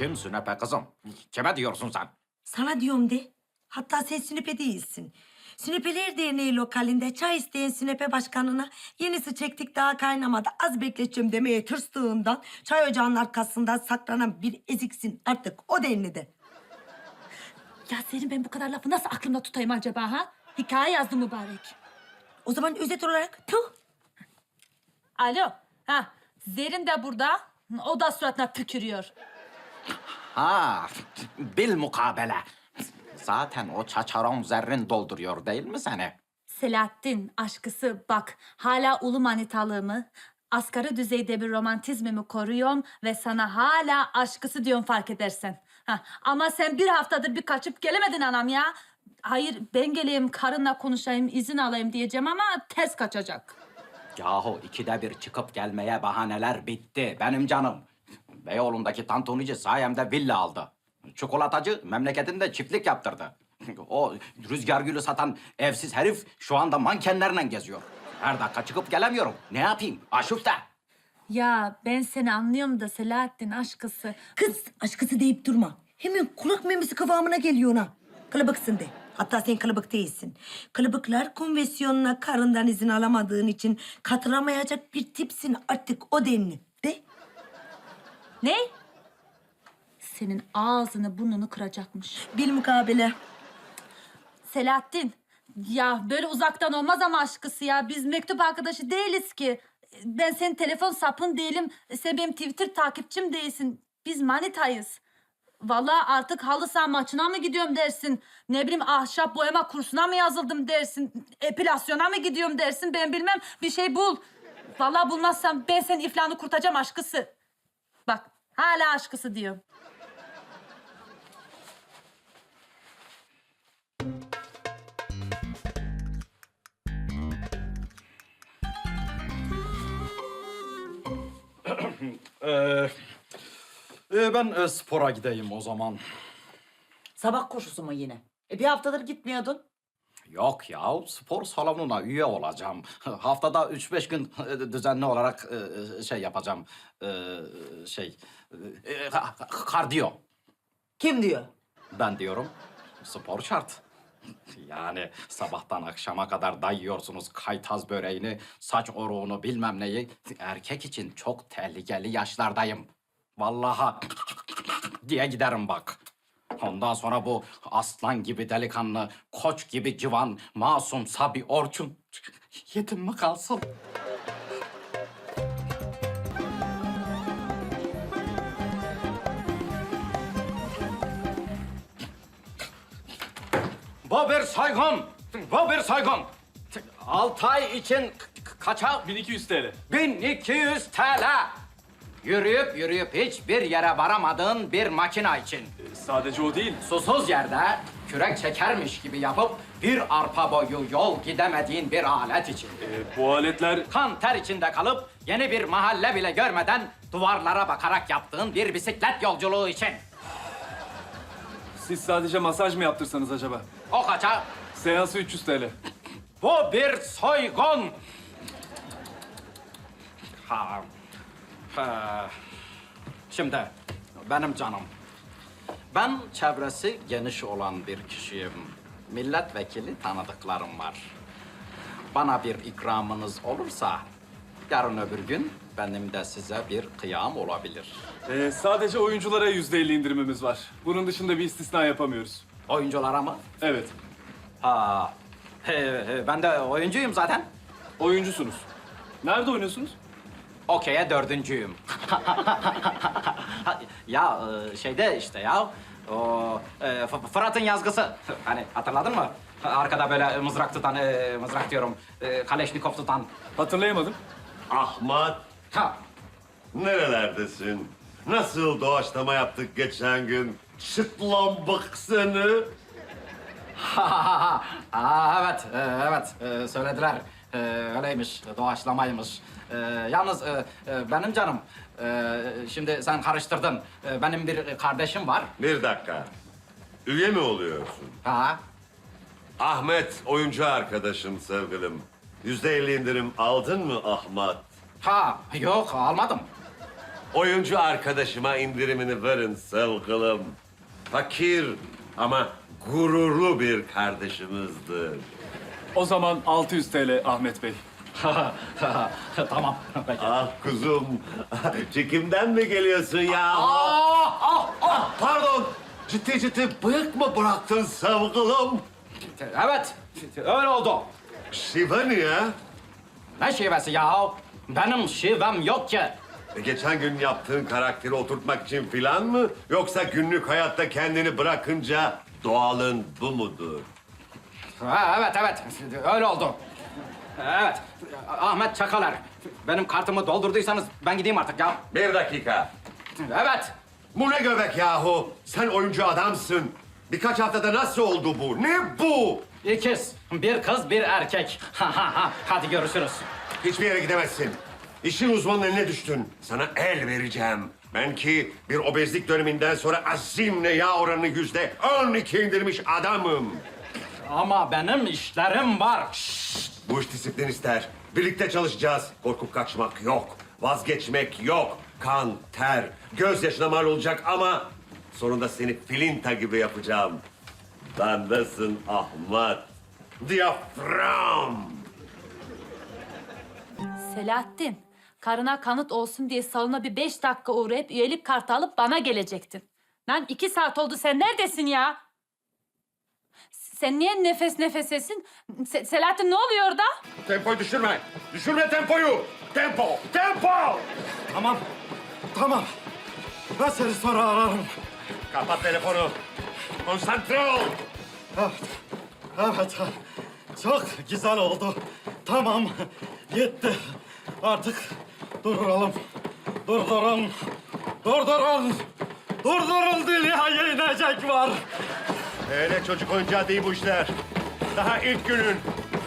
Kim Sünepe kızım? Kime diyorsun sen? Sana diyorum de. Hatta sen Sünepe değilsin. Sünepeler Derneği lokalinde çay isteyen Sünepe başkanına yenisi çektik daha kaynamadı az bekleteceğim demeye tırstığından çay ocağının arkasından saklanan bir eziksin artık o denlide. Ya senin ben bu kadar lafı nasıl aklımda tutayım acaba ha? Hikaye yazdım mübarek. O zaman özet olarak tuh Alo. Ha, Zerin de burada. O da suratına tükürüyor. Ha, bil mukabele. Zaten o çaçaron zerrin dolduruyor değil mi seni? Selahattin aşkısı bak hala ulu manitalığımı, asgari düzeyde bir romantizmimi koruyorum ve sana hala aşkısı diyorum fark edersen. Ha, ama sen bir haftadır bir kaçıp gelemedin anam ya. Hayır ben geleyim karınla konuşayım izin alayım diyeceğim ama ters kaçacak. Yahu ikide bir çıkıp gelmeye bahaneler bitti benim canım. Beyoğlu'ndaki tantunici sayemde villa aldı. Çikolatacı memleketinde çiftlik yaptırdı. O rüzgar gülü satan evsiz herif şu anda mankenlerle geziyor. Her dakika çıkıp gelemiyorum. Ne yapayım? Aşufte. Ya ben seni anlıyorum da Selahattin aşkısı. kız aşkısı deyip durma. Hemen kulak memesi kıvamına geliyor ona. Kılıbıksın de. Hatta sen kılıbık değilsin. Kılıbıklar konvensiyonuna karından izin alamadığın için katılamayacak bir tipsin artık o denli. Ne? Senin ağzını burnunu kıracakmış. Bil mukabele. Selahattin, ya böyle uzaktan olmaz ama aşkısı ya. Biz mektup arkadaşı değiliz ki. Ben senin telefon sapın değilim. Sen benim Twitter takipçim değilsin. Biz manitayız. Vallahi artık halı saha maçına mı gidiyorum dersin? Ne bileyim ahşap boyama kursuna mı yazıldım dersin? Epilasyona mı gidiyorum dersin? Ben bilmem. Bir şey bul. Vallahi bulmazsam ben senin iflahını kurtacağım aşkısı. Hala aşkısı diyorum. Ee, e, ben e, spora gideyim o zaman. Sabah koşusu mu yine? E bir haftadır gitmiyordun. Yok ya, spor salonuna üye olacağım. Haftada üç beş gün e, düzenli olarak e, şey yapacağım. E, Şey, e, ka- kardiyo. Kim diyor? Ben diyorum, spor şart. Yani sabahtan akşama kadar dayıyorsunuz kaytaz böreğini, saç oruğunu bilmem neyi. Erkek için çok tehlikeli yaşlardayım. Vallahi diye giderim bak. Ondan sonra bu aslan gibi delikanlı, koç gibi civan, masum Sabi Orçun yetim mi kalsın? Bu bir soygun! Bu bir soygun! Altı ay için kaça? 1200 TL. 1200 TL! Yürüyüp yürüyüp hiçbir yere varamadığın bir makina için. Sadece o değil. Susuz yerde kürek çekermiş gibi yapıp bir arpa boyu yol gidemediğin bir alet için. Ee, bu aletler Kan ter içinde kalıp yeni bir mahalle bile görmeden duvarlara bakarak yaptığın bir bisiklet yolculuğu için. siz sadece masaj mı yaptırsanız acaba? O kaça? Seansı 300 TL. Bu bir soygun. Ha. ha. Şimdi benim canım. Ben çevresi geniş olan bir kişiyim. Milletvekili tanıdıklarım var. Bana bir ikramınız olursa yarın öbür gün benim de size bir kıyam olabilir. Ee, sadece oyunculara yüzde elli indirimimiz var. Bunun dışında bir istisna yapamıyoruz. Oyunculara mı? Evet. Ha. He, he, ben de oyuncuyum zaten. Oyuncusunuz. Nerede oynuyorsunuz? Okey'e dördüncüyüm. ya e, şeyde işte ya o e, F- Fırat'ın yazgısı. Hani hatırladın mı? Arkada böyle mızrak tutan, e, mızrak diyorum, e, Kaleşnikov tutan. Hatırlayamadım. Ahmet, Ha. nerelerdesin? Nasıl doğaçlama yaptık geçen gün? Çıtlanbık seni. Aa, evet, e, evet e, söylediler. E, öyleymiş, doğaçlamaymış. E, yalnız e, e, benim canım, e, şimdi sen karıştırdın. E, benim bir kardeşim var. Bir dakika. Üye mi oluyorsun? Ha. Ahmet, oyuncu arkadaşım sevgilim. Yüzde elli indirim aldın mı Ahmet? Ha, yok almadım. oyuncu arkadaşıma indirimini verin sevgilim. Fakir ama gururlu bir kardeşimizdir. O zaman 600 TL Ahmet Bey. tamam. Ah kuzum, çekimden mi geliyorsun ya? Ah, pardon, ciddi ciddi bıyık mı bıraktın sevgilim? Evet, öyle oldu. Şive niye? Ne şivesi ya? Benim şivem yok ki. E, geçen gün yaptığın karakteri oturtmak için filan mı? Yoksa günlük hayatta kendini bırakınca doğalın bu mudur? Ha, evet, evet. Öyle oldu. Evet. Ahmet Çakalar. Benim kartımı doldurduysanız ben gideyim artık ya. Bir dakika. Evet. Bu ne göbek yahu? Sen oyuncu adamsın. Birkaç haftada nasıl oldu bu? Ne bu? İkiz. Bir kız, bir erkek. Ha ha ha. Hadi görüşürüz. Hiçbir yere gidemezsin. İşin uzmanının eline düştün. Sana el vereceğim. Ben ki bir obezlik döneminden sonra azimle yağ oranını yüzde on iki indirmiş adamım. Ama benim işlerim var. Bu iş disiplin ister. Birlikte çalışacağız. Korkup kaçmak yok. Vazgeçmek yok. Kan, ter, gözyaşına mal olacak ama... ...sonunda seni filinta gibi yapacağım. Bendesin Ahmet. Diyafram. Selahattin, karına kanıt olsun diye salona bir beş dakika uğrayıp üyelik kartı alıp bana gelecektin. Lan iki saat oldu sen neredesin ya? Sen niye nefes nefesesin? Se- Selahattin ne oluyor orada? Tempoyu düşürme. Düşürme tempoyu. Tempo, tempo. Tamam. Tamam. Ben seni sonra ararım. Kapat telefonu. Konsantre ol. Evet, çok güzel oldu. Tamam, yetti. Artık durduralım. Durdurun. Durdurun. Durdurun dünyaya inecek var. Öyle çocuk oyuncağı değil bu işler. Daha ilk günün.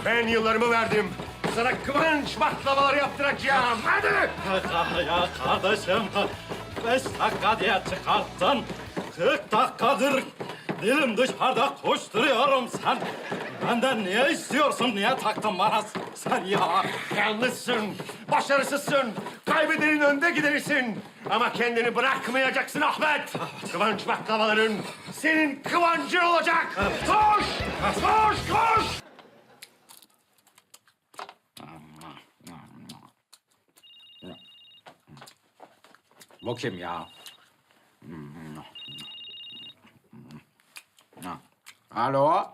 Ben yıllarımı verdim. Sana kıvanç baklavaları yaptıracağım. Hadi. Ya kardeşim, beş dakika diye çıkarttın. Kırk dakikadır dilim dışarıda koşturuyorum sen. Benden niye istiyorsun, niye taktın bana sen ya? Yalnızsın, başarısızsın, kaybedenin önde giderisin. Ama kendini bırakmayacaksın Ahmet. Kıvanç baklavaların senin kıvancın olacak. Koş, koş, koş. Bu kim ya? Alo.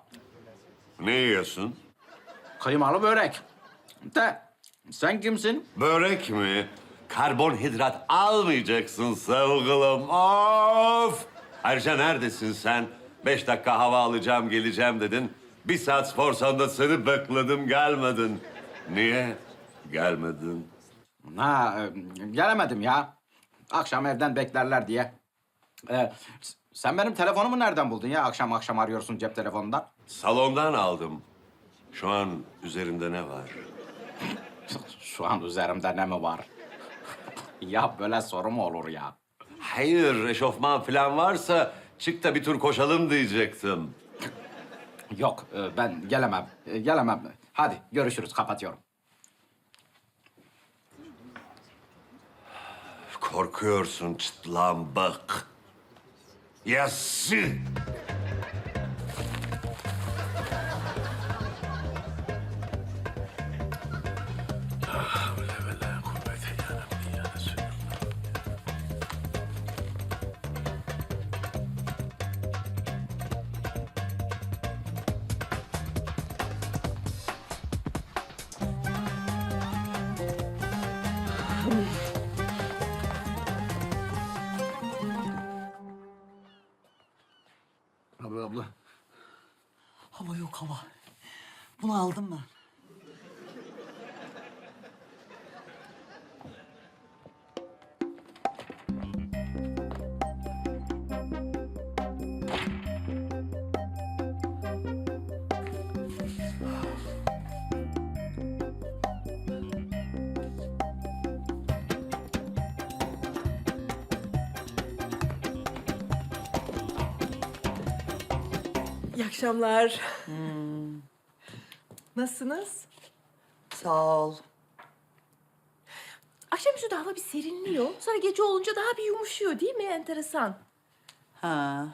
Ne yiyorsun? Kıymalı börek. De sen kimsin? Börek mi? Karbonhidrat almayacaksın sevgilim. Of! Ayrıca neredesin sen? Beş dakika hava alacağım, geleceğim dedin. Bir saat spor salonunda seni bekledim, gelmedin. Niye gelmedin? Ha, e, gelemedim ya. Akşam evden beklerler diye. Ee, s- sen benim telefonumu nereden buldun ya? Akşam akşam arıyorsun cep telefonundan. Salondan aldım. Şu an üzerimde ne var? Şu an üzerimde ne mi var? ya böyle soru mu olur ya? Hayır, eşofman falan varsa çık da bir tur koşalım diyecektim. Yok, e, ben gelemem. E, Gelemem. Hadi görüşürüz, kapatıyorum. Korkuyorsun çıtlambık. Yası. Abi abla. Hava yok hava. Bunu aldım ben. Akşamlar. Nasılsınız? Sağ ol. Akşamüstü de hava bir serinliyor. Sonra gece olunca daha bir yumuşuyor değil mi? Enteresan. Ha.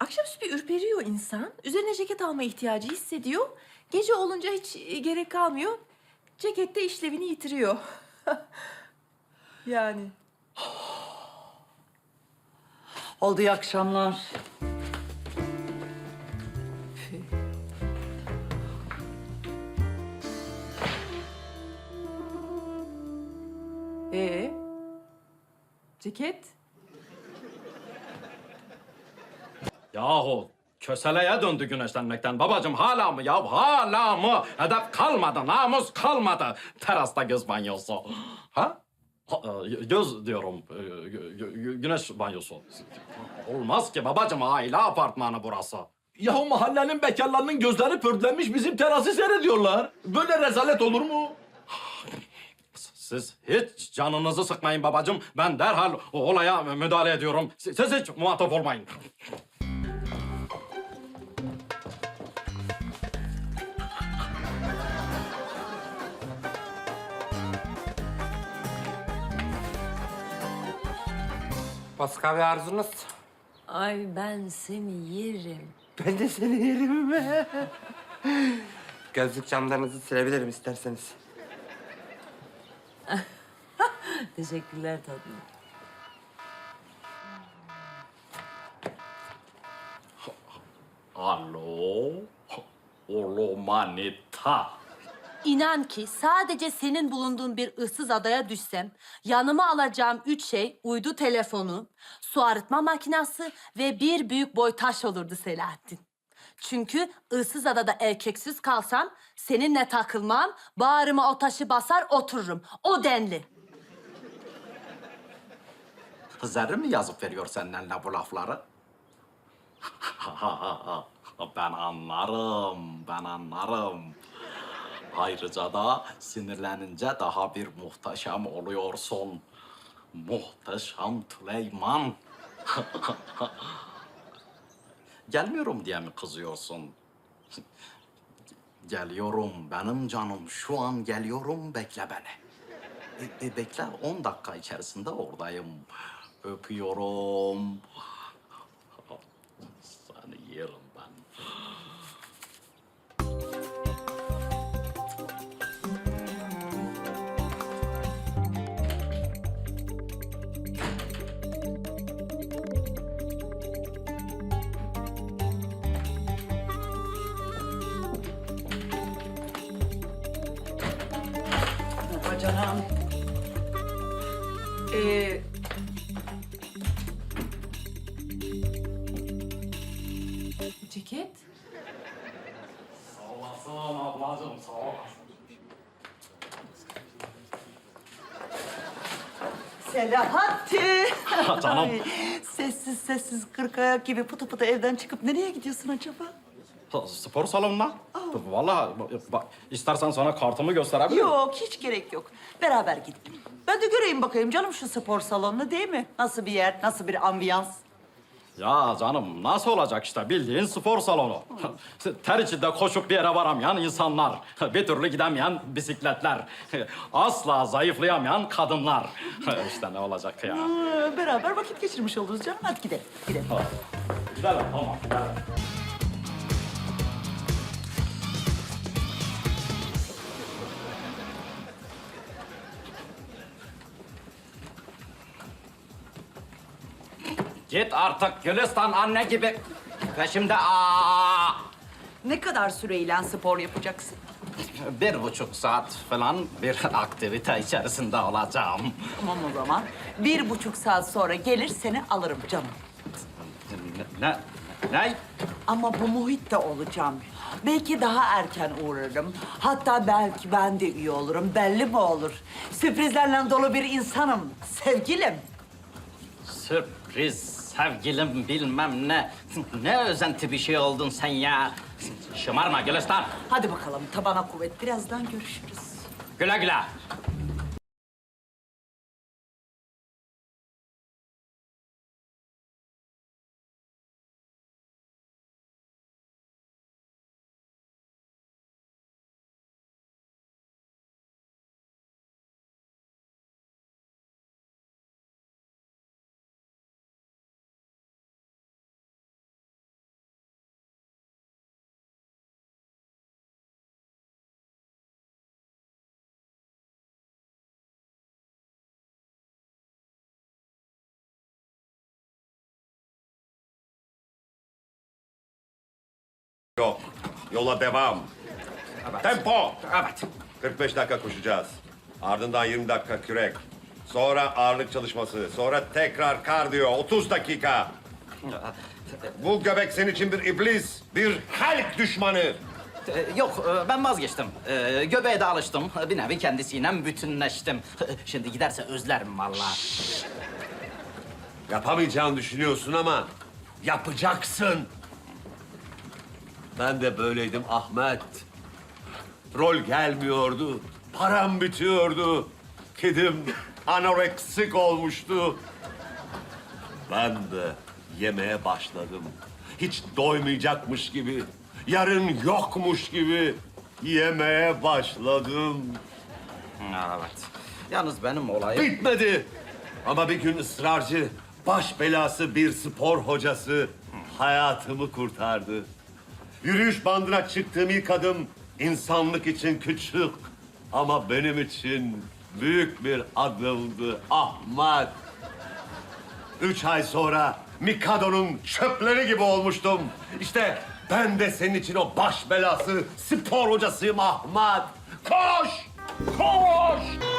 Akşamüstü bir ürperiyor insan. Üzerine ceket alma ihtiyacı hissediyor. Gece olunca hiç e, gerek kalmıyor. Ceket de işlevini yitiriyor. yani. Oldu iyi akşamlar. Ee? Ceket? Yahu köseleye döndü güneşlenmekten babacığım hala mı ya hala mı? Edep kalmadı namus kalmadı. Terasta göz banyosu. Ha? Ha, e, Göz diyorum e, gü- gü- güneş banyosu. Olmaz ki babacığım aile apartmanı burası. Yahu mahallenin bekarlarının gözleri pörtlenmiş bizim terası seyrediyorlar. Böyle rezalet olur mu? Siz hiç canınızı sıkmayın babacığım. Ben derhal o olaya müdahale ediyorum. Siz siz hiç muhatap olmayın. Başka bir arzunuz? Ay ben seni yerim. Ben de seni yerim. Gözlük camlarınızı silebilirim isterseniz. Teşekkürler tatlım. Alo. Olo manita. İnan ki sadece senin bulunduğun bir ıssız adaya düşsem yanıma alacağım üç şey uydu telefonu, su arıtma makinesi ve bir büyük boy taş olurdu Selahattin. Çünkü ıssız adada erkeksiz kalsam seninle takılmam, bağrıma o taşı basar otururum. O denli. Zerrin mi yazıp veriyor seninle bu lafları? ben anlarım, ben anlarım. Ayrıca da sinirlenince daha bir muhteşem oluyorsun. Muhteşem Tüleyman. Gelmiyorum diye mi kızıyorsun? Geliyorum benim canım. Şu an geliyorum. Bekle beni. E, e, bekle 10 dakika içerisinde oradayım. Öpüyorum. Ablacığım, sağ olasın. Selahattin. Canım. Ay, sessiz sessiz kırk ayak gibi pıtı pıtı evden çıkıp nereye gidiyorsun acaba? Spor salonuna. Vallahi bak, istersen sana kartımı gösterebilirim. Yok hiç gerek yok. Beraber gidelim. Ben de göreyim bakayım canım şu spor salonunu değil mi? Nasıl bir yer, nasıl bir ambiyans? Ya canım nasıl olacak işte bildiğin spor salonu. Ter içinde koşup bir yere varamayan insanlar. Bir türlü gidemeyen bisikletler. Asla zayıflayamayan kadınlar. işte ne olacak ya. Ee, beraber vakit geçirmiş oluruz canım. Hadi gidelim, gidelim. Gidelim tamam gidelim. Git artık Gülistan anne gibi. Peşimde aa. Ne kadar süreyle spor yapacaksın? Bir buçuk saat falan bir aktivite içerisinde olacağım. Tamam o zaman. Bir buçuk saat sonra gelir seni alırım canım. Ne? Ne? ne? Ama bu muhitte olacağım. Belki daha erken uğrarım. Hatta belki ben de üye olurum. Belli mi olur? Sürprizlerle dolu bir insanım. Sevgilim. Sürpriz sevgilim bilmem ne. Ne özenti bir şey oldun sen ya. Şımarma Gülistan. Hadi bakalım tabana kuvvet. Birazdan görüşürüz. Güle güle. Yok. Yola devam. Tempo. Evet. 45 dakika koşacağız. Ardından 20 dakika kürek. Sonra ağırlık çalışması. Sonra tekrar kardiyo. 30 dakika. Bu göbek senin için bir iblis, bir halk düşmanı. Ee, Yok, e, ben vazgeçtim. Ee, Göbeğe de alıştım. Bir nevi kendisiyle bütünleştim. Şimdi giderse özlerim vallahi. Yapamayacağını düşünüyorsun ama yapacaksın. Ben de böyleydim Ahmet. Rol gelmiyordu. Param bitiyordu. Kedim anoreksik olmuştu. Ben de yemeye başladım. Hiç doymayacakmış gibi, yarın yokmuş gibi yemeye başladım. Evet. Yalnız benim olayım... Bitmedi. Ama bir gün ısrarcı, baş belası bir spor hocası hayatımı kurtardı. Yürüyüş bandına çıktığım ilk adım insanlık için küçük ama benim için büyük bir adımdı Ahmet. Üç ay sonra Mikado'nun çöpleri gibi olmuştum. İşte ben de senin için o baş belası spor hocasıyım Ahmet. Koş! Koş!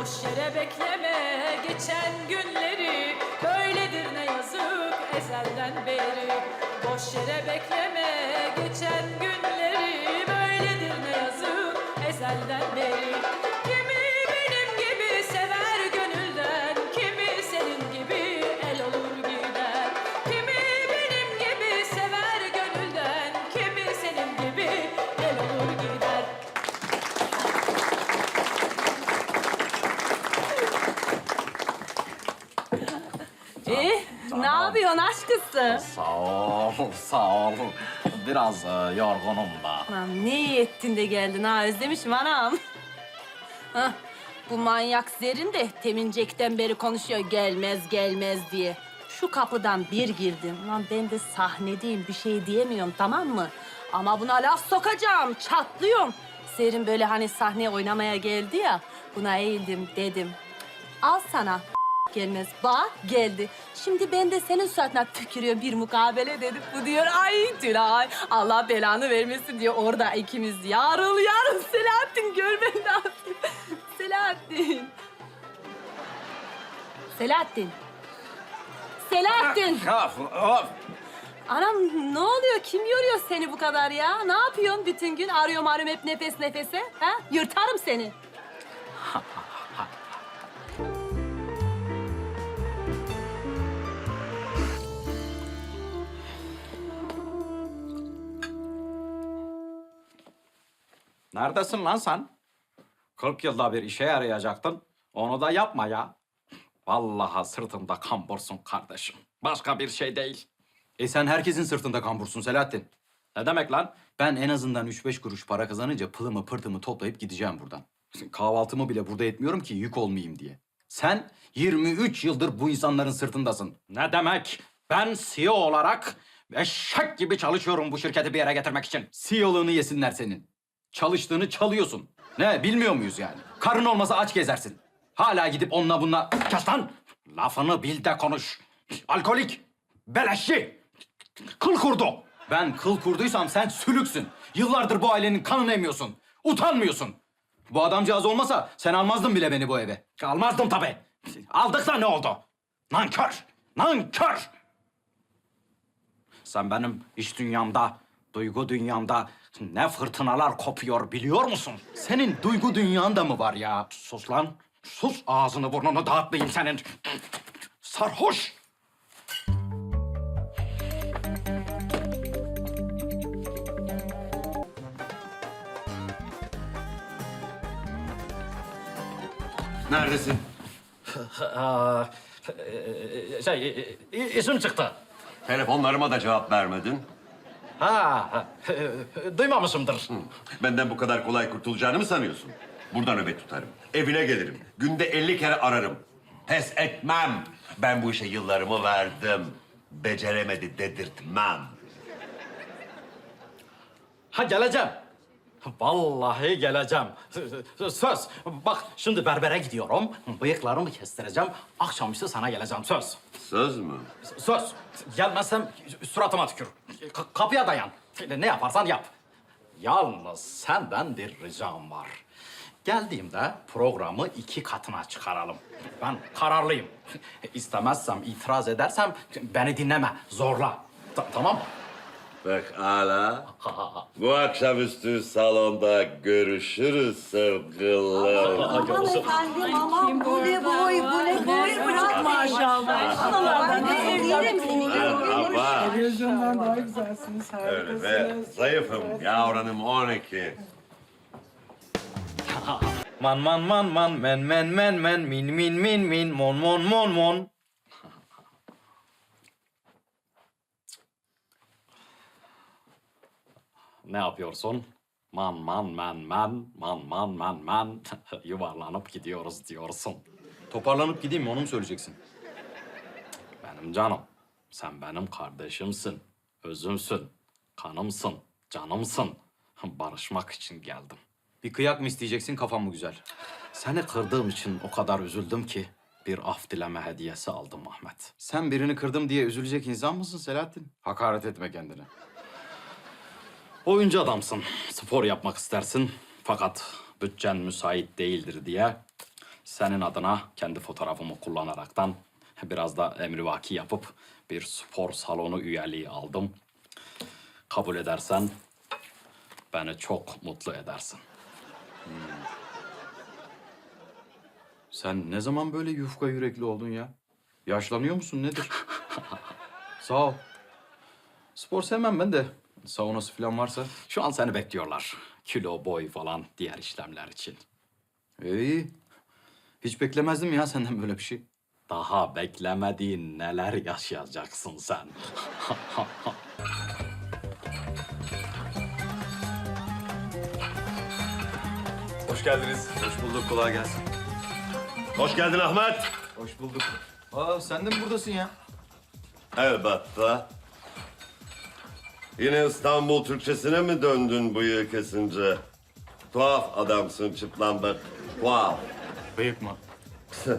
Boş yere bekleme geçen günleri Böyledir ne yazık ezelden beri. Boş yere bekleme aşkısı? Sağ ol, sağ ol. Biraz e, yorgunum da. Lan ne iyi ettin de geldin ha özlemişim anam. Hah, bu manyak Zerin de temincekten beri konuşuyor gelmez gelmez diye. Şu kapıdan bir girdim. Lan ben de sahnedeyim bir şey diyemiyorum tamam mı? Ama buna laf sokacağım çatlıyorum. Zerin böyle hani sahneye oynamaya geldi ya. Buna eğildim dedim. Al sana gelmez. Bak geldi. Şimdi ben de senin suratına tükürüyorum bir mukabele dedim. Bu diyor ay Tülay Allah belanı vermesin diyor. Orada ikimiz yarıl yarıl Selahattin görmen lazım. Selahattin. Selahattin. Selahattin. Of, of. Anam ne oluyor? Kim yoruyor seni bu kadar ya? Ne yapıyorsun bütün gün? Arıyorum arıyorum hep nefes nefese. Ha? Yırtarım seni. Neredesin lan sen? 40 yılda bir işe yarayacaktın. Onu da yapma ya. Vallahi sırtımda kambursun kardeşim. Başka bir şey değil. E sen herkesin sırtında kambursun Selahattin. Ne demek lan? Ben en azından üç beş kuruş para kazanınca pılımı pırtımı toplayıp gideceğim buradan. Kahvaltımı bile burada etmiyorum ki yük olmayayım diye. Sen 23 yıldır bu insanların sırtındasın. Ne demek? Ben CEO olarak eşek gibi çalışıyorum bu şirketi bir yere getirmek için. CEO'luğunu yesinler senin. Çalıştığını çalıyorsun. Ne bilmiyor muyuz yani? Karın olmasa aç gezersin. Hala gidip onunla bununla... Kes lan! Lafını bil de konuş. Alkolik, beleşçi, kıl kurdu. Ben kıl kurduysam sen sülüksün. Yıllardır bu ailenin kanını emiyorsun. Utanmıyorsun. Bu adamcağız olmasa sen almazdın bile beni bu eve. Almazdım tabii. Aldık da ne oldu? Nankör, nankör. Sen benim iş dünyamda, duygu dünyamda ne fırtınalar kopuyor biliyor musun? Senin duygu dünyan da mı var ya? Sus lan. Sus ağzını burnunu dağıtmayayım senin. Sarhoş. Neredesin? Aa, şey, işim çıktı. Telefonlarıma da cevap vermedin. Ha, duymamışımdır. Benden bu kadar kolay kurtulacağını mı sanıyorsun? Burada nöbet tutarım. Evine gelirim. Günde 50 kere ararım. Pes etmem. Ben bu işe yıllarımı verdim. beceremedi dedirtmem. Ha geleceğim. Vallahi geleceğim. Söz. Bak şimdi berbere gidiyorum. Bıyıklarımı kestireceğim. Akşamüstü sana geleceğim söz. Söz mü? Söz. Gelmezsem suratıma tükür. K- kapıya dayan. Ne yaparsan yap. Yalnız senden bir ricam var. Geldiğimde programı iki katına çıkaralım. Ben kararlıyım. İstemezsem, itiraz edersem beni dinleme, zorla. Ta- tamam mı? Pekala. Bu akşamüstü salonda görüşürüz sevgilim. Aman efendim aman bu ne boy bu ne boy bırak maşallah. Yerim seni Merhaba. Televizyondan daha güzelsiniz. Öyle be. Zayıfım. Ya oranım 12. Man man man man men men men men min min min min mon mon mon mon. Ne yapıyorsun? Man man men men, man man men men. Yuvarlanıp gidiyoruz diyorsun. Toparlanıp gideyim mi onu mu söyleyeceksin? Benim canım, sen benim kardeşimsin, özümsün, kanımsın, canımsın. Barışmak için geldim. Bir kıyak mı isteyeceksin kafam mı güzel? Seni kırdığım için o kadar üzüldüm ki bir af dileme hediyesi aldım Ahmet. Sen birini kırdım diye üzülecek insan mısın Selahattin? Hakaret etme kendine. Oyuncu adamsın, spor yapmak istersin fakat bütçen müsait değildir diye senin adına kendi fotoğrafımı kullanaraktan biraz da emrivaki yapıp bir spor salonu üyeliği aldım. Kabul edersen beni çok mutlu edersin. Sen ne zaman böyle yufka yürekli oldun ya? Yaşlanıyor musun nedir? Sağ ol. Spor sevmem ben de. Saunası falan varsa. Şu an seni bekliyorlar. Kilo, boy falan diğer işlemler için. İyi. Hiç beklemezdim ya senden böyle bir şey. Daha beklemediğin neler yaşayacaksın sen. Hoş geldiniz. Hoş bulduk, kolay gelsin. Hoş geldin Ahmet. Hoş bulduk. Aa sen de mi buradasın ya? Elbette. Yine İstanbul Türkçesine mi döndün bıyığı kesince? Tuhaf adamsın çıplandık. Tuhaf. Bıyık mı?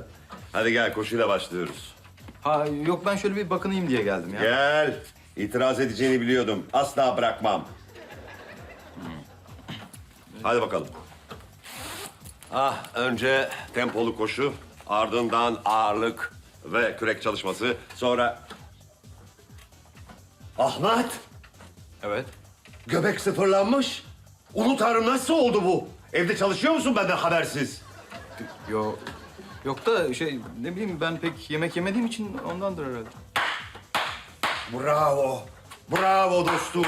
Hadi gel koşuyla başlıyoruz. Ha yok ben şöyle bir bakınayım diye geldim ya. Gel. İtiraz edeceğini biliyordum. Asla bırakmam. Hadi bakalım. Ah, önce tempolu koşu, ardından ağırlık ve kürek çalışması, sonra... Ahmet, Evet. göbek sıfırlanmış. Ulu Tanrım nasıl oldu bu? Evde çalışıyor musun benden habersiz? Yo, yok da şey ne bileyim ben pek yemek yemediğim için ondandır herhalde. Bravo. Bravo dostum.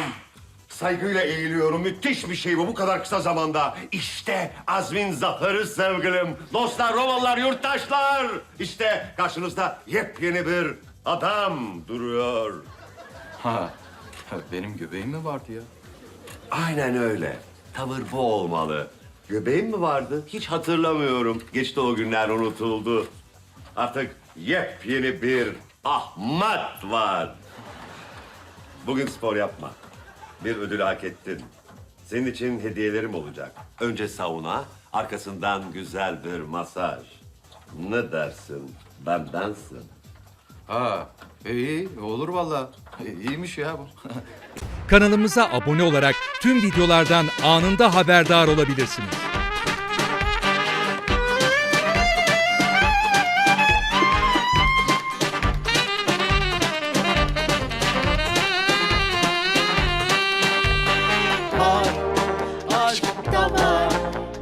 Saygıyla eğiliyorum. Müthiş bir şey bu bu kadar kısa zamanda. İşte azmin zaferi sevgilim. Dostlar, Romalılar, yurttaşlar. İşte karşınızda yepyeni bir adam duruyor. Ha, benim göbeğim mi vardı ya? Aynen öyle. Tavır bu olmalı. Göbeğim mi vardı? Hiç hatırlamıyorum. Geçti o günler unutuldu. Artık yepyeni bir Ahmet var. Bugün spor yapma. Bir ödül hak ettin. Senin için hediyelerim olacak. Önce sauna, arkasından güzel bir masaj. Ne dersin? Bendensin. Ha, iyi olur vallahi. İyiymiş ya bu. Kanalımıza abone olarak tüm videolardan anında haberdar olabilirsiniz.